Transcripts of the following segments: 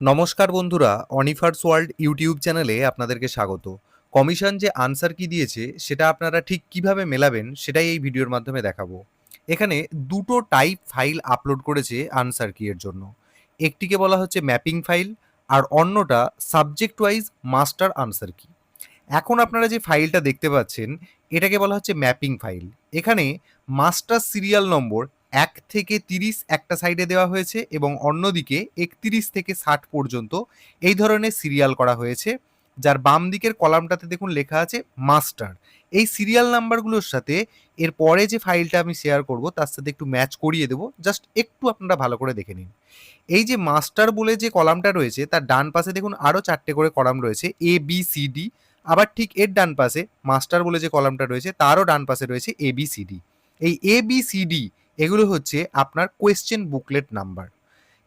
নমস্কার বন্ধুরা, অনিফার্স world YouTube চ্যানেলে আপনাদেরকে স্বাগত। কমিশন যে আনসার কি দিয়েছে, সেটা আপনারা ঠিক কীভাবে মেলাবেন, সেটাই এই ভিডিওর মাধ্যমে দেখাবো। এখানে দুটো টাইপ ফাইল আপলোড করেছে আনসার কি এর জন্য। একটিকে বলা হচ্ছে ম্যাপিং ফাইল আর অন্যটা সাবজেক্ট ওয়াইজ মাস্টার আনসার কি। এখন আপনারা যে ফাইলটা দেখতে পাচ্ছেন, এটাকে বলা হচ্ছে ম্যাপিং ফাইল এখানে মাস্টার সিরিয়াল নম্বর এক থেকে তিরিশ একটা সাইডে দেওয়া হয়েছে এবং অন্যদিকে একত্রিশ থেকে ষাট পর্যন্ত এই ধরনের সিরিয়াল করা হয়েছে, যার বাম দিকের কলামটাতে দেখুন লেখা আছে মাস্টার এই সিরিয়াল নাম্বারগুলোর সাথে এর পরে যে ফাইলটা আমি শেয়ার করব, তার সাথে একটু ম্যাচ করিয়ে দেবো জাস্ট একটু আপনারা ভালো করে দেখে নিন। এই যে মাস্টার বলে যে কলামটা রয়েছে, তার ডান পাশে দেখুন আরও চারটে করে কলাম রয়েছে এ বি সি ডি আবার ঠিক এর ডান পাশে মাস্টার বলে যে কলামটা রয়েছে, তারও ডান পাশে রয়েছে এ বি সি ডি এই এ বি সি ডি এগুলো হচ্ছে আপনার question booklet number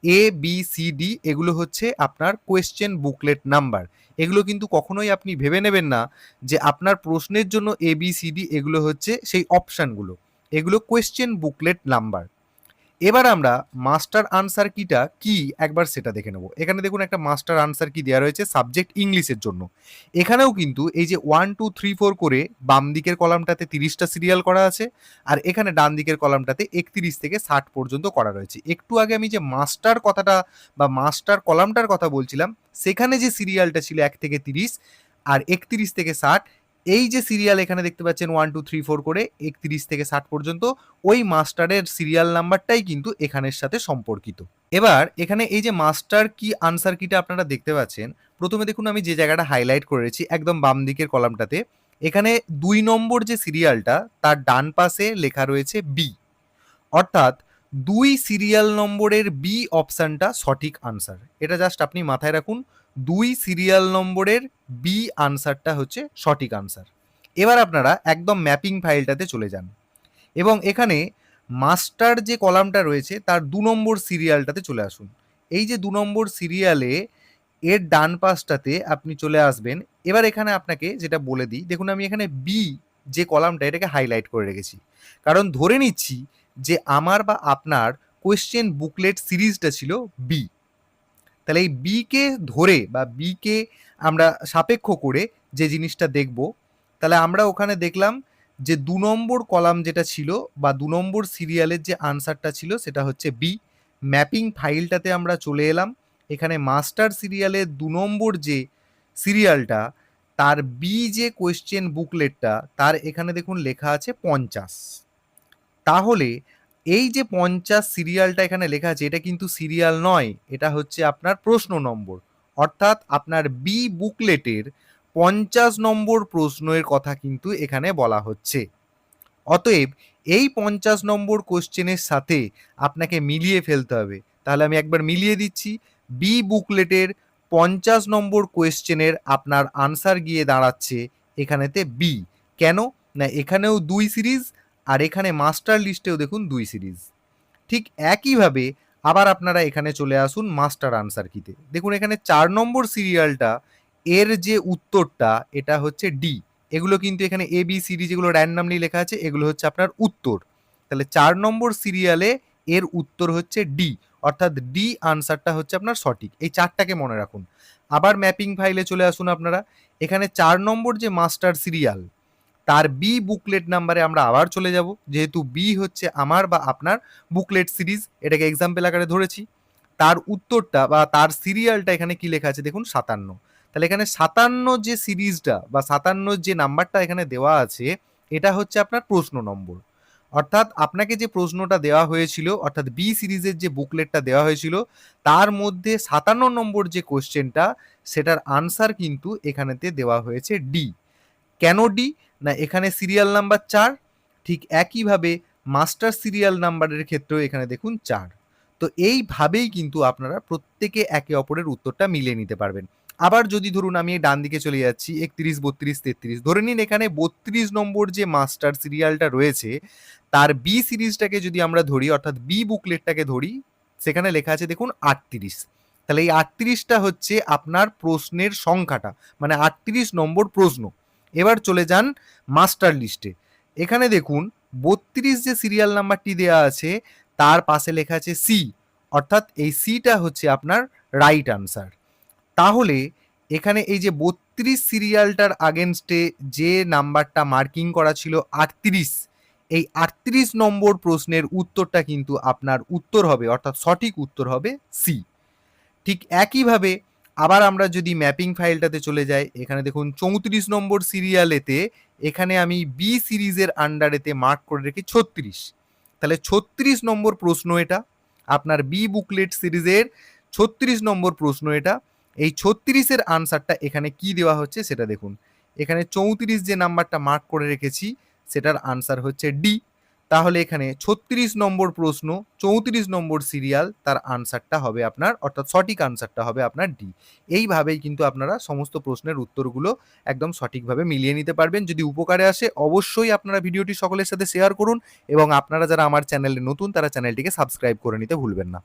A B C D এগুলো হচ্ছে আপনার কোয়েশ্চেন বুকলেট নাম্বার এগুলো কিন্তু কখনোই আপনি ভেবে নেবেন না যে আপনার প্রশ্নের জন্য এ বি সি ডি এগুলো হচ্ছে সেই অপশানগুলো এগুলো কোয়েশ্চেন বুকলেট নাম্বার এবার আমরা মাস্টার আনসার কিটা কি? একবার সেটা দেখে নেব। এখানে দেখুন একটা মাস্টার আনসার কি দেওয়া রয়েছে সাবজেক্ট ইংলিশের জন্য। এখানেও কিন্তু এই যে ওয়ান টু থ্রি ফোর করে বাম দিকের কলামটাতে তিরিশটা সিরিয়াল করা আছে আর এখানে ডান দিকের কলামটাতে একত্রিশ থেকে ষাট পর্যন্ত করা রয়েছে। একটু আগে আমি যে মাস্টার কথাটা বা মাস্টার কলামটার কথা বলছিলাম, সেখানে যে সিরিয়ালটা ছিল এক থেকে তিরিশ আর একত্রিশ থেকে ষাট এই যে সিরিয়াল এখানে দেখতে পাচ্ছেন ওয়ান টু থ্রি ফোর করে একত্রিশ থেকে ষাট পর্যন্ত, ওই মাস্টারের সিরিয়াল নাম্বারটাই কিন্তু এখানের সাথে সম্পর্কিত। এবার এখানে এই যে মাস্টার কি আনসার কিটা আপনারা দেখতে পাচ্ছেন, প্রথমে দেখুন আমি যে জায়গাটা হাইলাইট করেছি একদম বাম দিকের কলামটাতে, এখানে দুই নম্বর যে সিরিয়ালটা তার ডান পাশে লেখা রয়েছে বি অর্থাৎ দুই সিরিয়াল নম্বরের বি অপশানটা সঠিক আনসার এটা জাস্ট আপনি মাথায় রাখুন দুই সিরিয়াল নম্বরের বি আনসারটা হচ্ছে সঠিক আনসার এবার আপনারা একদম ম্যাপিং ফাইলটাতে চলে যান এবং এখানে মাস্টার যে কলামটা রয়েছে তার দু নম্বর সিরিয়ালটাতে চলে আসুন। এই যে দু নম্বর সিরিয়ালে এর ডান পাশটাতে আপনি চলে আসবেন। এবার এখানে আপনাকে যেটা বলে দিই, দেখুন আমি এখানে বি যে কলামটা এটাকে হাইলাইট করে রেখেছি। কারণ ধরে নিচ্ছি যে আমার বা আপনার কোয়েশ্চেন বুকলেট সিরিজটা ছিল বি তাহলে এই বিকে ধরে বা বিকে আমরা সাপেক্ষ করে যে জিনিসটা দেখব, তাহলে আমরা ওখানে দেখলাম যে দু নম্বর কলাম যেটা ছিল বা দু নম্বর সিরিয়ালের যে আনসারটা ছিল সেটা হচ্ছে বি ম্যাপিং ফাইলটাতে আমরা চলে এলাম। এখানে মাস্টার সিরিয়ালের দু নম্বর যে সিরিয়ালটা, তার বি যে কোয়েশ্চেন বুকলেটটা তার এখানে দেখুন লেখা আছে পঞ্চাশ। তাহলে এই যে পঞ্চাশ সিরিয়ালটা এখানে লেখা আছে, এটা কিন্তু সিরিয়াল নয়, এটা হচ্ছে আপনার প্রশ্ন নম্বর। অর্থাৎ আপনার বি বুকলেটের পঞ্চাশ নম্বর প্রশ্নের কথা কিন্তু এখানে বলা হচ্ছে। অতএব এই পঞ্চাশ নম্বর কোশ্চেনের সাথে আপনাকে মিলিয়ে ফেলতে হবে। তাহলে আমি একবার মিলিয়ে দিচ্ছি। বি বুকলেটের পঞ্চাশ নম্বর কোয়েশ্চেনের আপনার আনসার গিয়ে দাঁড়াচ্ছে এখানেতে বি কেন? না, এখানেও দুই সিরিজ আর এখানে মাস্টার লিস্টেও দেখুন দুই সিরিজ ঠিক একইভাবে আবার আপনারা এখানে চলে আসুন মাস্টার আনসার কিতে দেখুন এখানে চার নম্বর সিরিয়ালটা এর যে উত্তরটা, এটা হচ্ছে ডি এগুলো কিন্তু এখানে এ বি সিডি যেগুলো র্যান্ডামলি লেখা আছে, এগুলো হচ্ছে আপনার উত্তর। তাহলে চার নম্বর সিরিয়ালে এর উত্তর হচ্ছে ডি অর্থাৎ ডি আনসারটা হচ্ছে আপনার সঠিক। এই চারটাকে মনে রাখুন। আবার ম্যাপিং ফাইলে চলে আসুন আপনারা। এখানে চার নম্বর যে মাস্টার সিরিয়াল তার বি বুকলেট নাম্বারে আমরা আবার চলে যাব। যেহেতু বি হচ্ছে আমার বা আপনার বুকলেট সিরিজ এটাকে এক্সাম্পল আকারে ধরেছি। তার উত্তরটা বা তার সিরিয়ালটা এখানে কি লেখা আছে দেখুন? সাতান্ন। তাহলে এখানে সাতান্ন যে সিরিজটা বা সাতান্ন যে নাম্বারটা এখানে দেওয়া আছে, এটা হচ্ছে আপনার প্রশ্ন নম্বর। অর্থাৎ আপনাকে যে প্রশ্নটা দেওয়া হয়েছিল, অর্থাৎ বি সিরিজের যে বুকলেটটা দেওয়া হয়েছিল, তার মধ্যে সাতান্ন নম্বর যে কোশ্চেনটা সেটার আনসার কিন্তু এখানেতে দেওয়া হয়েছে ডি কেন ডি না এখানে সিরিয়াল নাম্বার চার, ঠিক একইভাবে মাস্টার সিরিয়াল নাম্বারের ক্ষেত্রেও এখানে দেখুন চার। তো এইভাবেই কিন্তু আপনারা প্রত্যেকে একে অপরের উত্তরটা মিলিয়ে নিতে পারবেন। আবার যদি ধরুন আমি ডান দিকে চলে যাচ্ছি, একত্রিশ, বত্রিশ, তেত্রিশ, ধরে নিন এখানে বত্রিশ নম্বর যে মাস্টার সিরিয়ালটা রয়েছে, তার বি সিরিজটাকে যদি আমরা ধরি, অর্থাৎ বি বুকলেটটাকে ধরি, সেখানে লেখা আছে দেখুন আটত্রিশ। তাহলে এই আটত্রিশটা হচ্ছে আপনার প্রশ্নের সংখ্যাটা মানে আটত্রিশ নম্বর প্রশ্ন। এবার চলে যান মাস্টার লিস্টে। এখানে দেখুন, বত্রিশ যে সিরিয়াল নাম্বারটি দেওয়া আছে, তার পাশে লেখা আছে সি অর্থাৎ এই সিটা হচ্ছে আপনার রাইট আনসার তাহলে এখানে এই যে বত্রিশ সিরিয়ালটার আগেনস্টে যে নাম্বারটা মার্কিং করা ছিল আটত্রিশ, এই আটত্রিশ নম্বর প্রশ্নের উত্তরটা কিন্তু আপনার উত্তর হবে, অর্থাৎ সঠিক উত্তর হবে সি ঠিক একইভাবে আবার আমরা যদি ম্যাপিং ফাইলটাতে চলে যাই, এখানে দেখুন চৌত্রিশ নম্বর সিরিয়ালেতে এখানে আমি বি সিরিজের আন্ডারেতে মার্ক করে রেখি ছত্রিশ। তাহলে ছত্রিশ নম্বর প্রশ্ন এটা, আপনার বি বুকলেট সিরিজের ছত্রিশ নম্বর প্রশ্ন এটা। এই ছত্রিশের আনসারটা এখানে কি দেওয়া হচ্ছে সেটা দেখুন। এখানে চৌত্রিশ যে নাম্বারটা মার্ক করে রেখেছি, সেটার আনসার হচ্ছে ডি তাহলে এখানে ছত্রিশ নম্বর প্রশ্ন, চৌত্রিশ নম্বর সিরিয়াল তার আনসারটা হবে আপনার, অর্থাৎ সঠিক আনসারটা হবে আপনার ডি এইভাবেই কিন্তু আপনারা সমস্ত প্রশ্নের উত্তরগুলো একদম সঠিকভাবে মিলিয়ে নিতে পারবেন। যদি উপকারে আসে, অবশ্যই আপনারা ভিডিওটি সকলের সাথে শেয়ার করুন এবং আপনারা যারা আমার চ্যানেলে নতুন, তারা চ্যানেলটিকে সাবস্ক্রাইব করে নিতে ভুলবেন না।